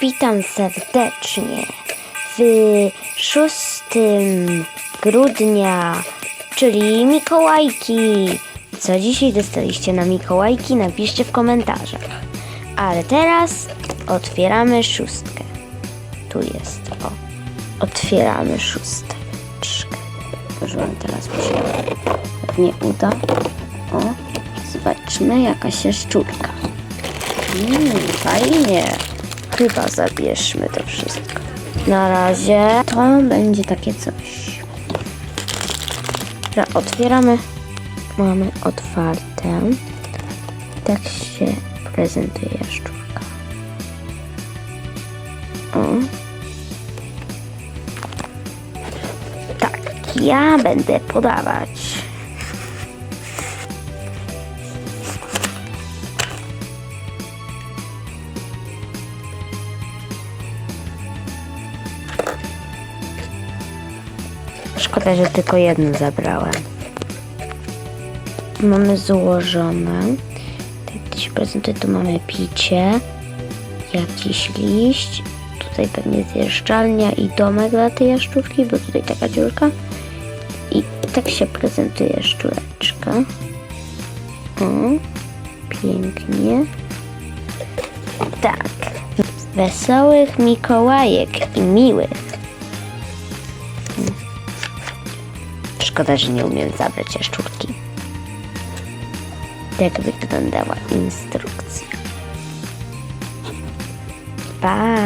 Witam serdecznie w 6 grudnia, czyli Mikołajki. Co dzisiaj dostaliście na Mikołajki, napiszcie w komentarzach. Ale teraz otwieramy szóstkę. Tu jest, o. Otwieramy szósteczkę. Może wam teraz przyjadę. Jak nie uda. O, zobaczmy jakaś jaszczurka. Mm, fajnie. Chyba zabierzmy to wszystko. Na razie to będzie takie coś. Dobra, otwieramy. Mamy otwarte. Tak się prezentuje jaszczurka. O. Tak, ja będę podawać. Szkoda, że tylko jedno zabrałem. Mamy złożone. Się prezentuje, tu mamy picie, jakiś liść. Tutaj pewnie zjeżdżalnia i domek dla tej jaszczurki, bo tutaj taka dziurka. I tak się prezentuje jaszczureczka. O, pięknie. Tak. Wesołych Mikołajek i miłych. Szkoda, że nie umiem zabrać jaszczurki. Jak wyglądała instrukcja. Pa!